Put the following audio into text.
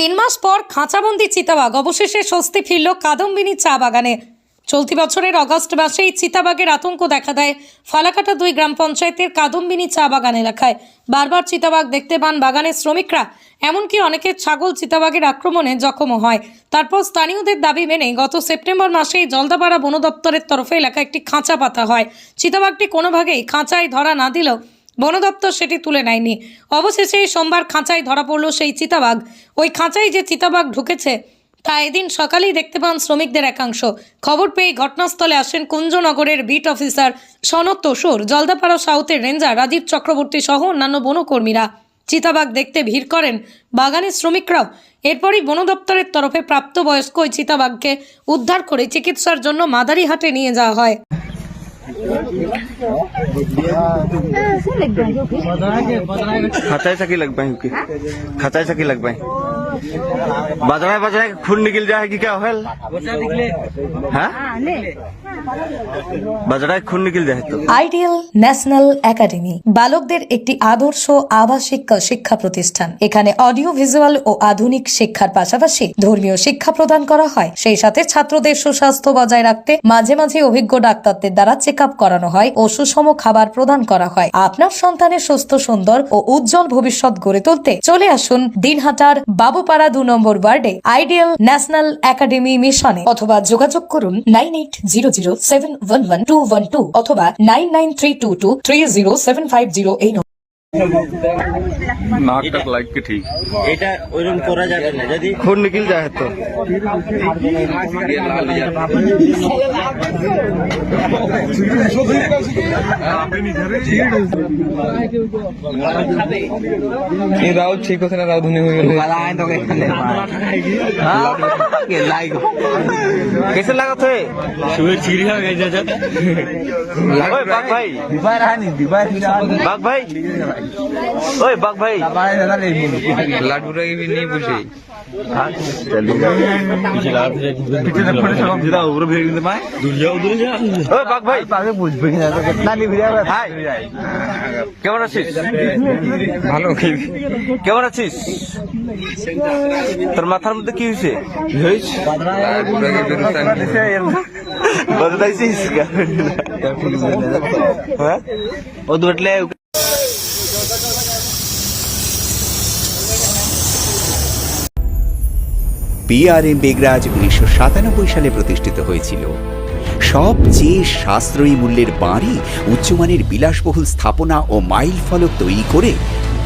তিন মাস পর খাঁচাবন্দি চিতাবাঘ। অবশেষে স্বস্তি ফিরল কাদম্বিনী চা বাগানে। চলতি বছরের অগস্ট মাসেই চিতাবাঘের আতঙ্ক দেখা দেয় ফালাকাটা দুই গ্রাম পঞ্চায়েতের কাদম্বিনী চা বাগান এলাকায়। বারবার চিতাবাঘ দেখতে পান বাগানের শ্রমিকরা, এমনকি অনেকের ছাগল চিতাবাঘের আক্রমণে জখমও হয়। তারপর স্থানীয়দের দাবি মেনে গত সেপ্টেম্বর মাসেই জলদাপাড়া বন দপ্তরের তরফে এলাকায় একটি খাঁচা পাতা হয়। চিতাবাঘটি কোনোভাবেই খাঁচায় ধরা না দিলেও বন দপ্তর সেটি তুলে নেয়নি। অবশেষে সোমবার খাঁচায় ধরা পড়ল সেই চিতাবাঘ। ওই খাঁচায় যে চিতাবাঘ ঢুকেছে, তা এদিন সকালেই দেখতে পান শ্রমিকদের একাংশ। খবর পেয়ে ঘটনাস্থলে আসেন কুঞ্জনগরের বিট অফিসার সনদ তসুর জলদাপাড়া সাউথের রেঞ্জার রাজীব চক্রবর্তী সহ অন্যান্য বনকর্মীরা। চিতাবাঘ দেখতে ভিড় করেন বাগানের শ্রমিকরাও। এরপরই বন দপ্তরের তরফে প্রাপ্তবয়স্ক ওই চিতাবাঘকে উদ্ধার করে চিকিৎসার জন্য মাদারিহাটে নিয়ে যাওয়া হয়। खचायचा की लग पाहिजे खचायचा की लग पाहिजे बजरा बजरा के खून निकल जाएगी क्या हेल हाँ बजरा के खून निकल जाए तो আইডিয়াল ন্যাশনাল একাডেমি বালকদের একটি আদর্শ আবাসিক শিক্ষা প্রতিষ্ঠান এখানে অডিও ভিজুয়াল ও আধুনিক শিক্ষার পাশাপাশি ধর্মীয় শিক্ষা প্রদান করা হয় সেই সাথে ছাত্রদের সুস্বাস্থ্য বজায় রাখতে মাঝে মাঝে অভিজ্ঞ ডাক্তারদের দ্বারা চেক আপ করানো হয় ও সুষম খাবার প্রদান করা হয় আপনার সন্তানের সুস্থ সুন্দর ও উজ্জ্বল ভবিষ্যৎ গড়ে তুলতে চলে আসুন দিনহাটার বাবুপাড়া দু নম্বর ওয়ার্ডে আইডিয়াল ন্যাশনাল একাডেমি মিশনে অথবা যোগাযোগ করুন nine eight zero zero seven one one two one two অথবা nine nine three two two three zero seven five zero এই। नाक तक लाइक के ठीक এটা ওইরকম করা যাবে না যদি खून निकल जाए तो এই রাও ঠিক হচ্ছে না রাও ধুনি হয়ে গেল कैसे लगा थे শুয়ে চিড়ি হয়ে গেছে ओए बाग भाई बाग भाई ओए बाग भाई লাড্ডু রে নিয়ে বসে ওই বাঘ ভাই হাই কেমন আছিস ভালো কেমন আছিস তোর মাথার মধ্যে কি হয়েছে হ্যাঁ ও পিআরএম বেগরাজ উনিশশো সাতানব্বই সালে প্রতিষ্ঠিত হয়েছিল। সবচেয়ে সাশ্রয়ী মূল্যের বাড়ি, উচ্চমানের বিলাসবহুল স্থাপনা ও মাইল ফলক তৈরি করে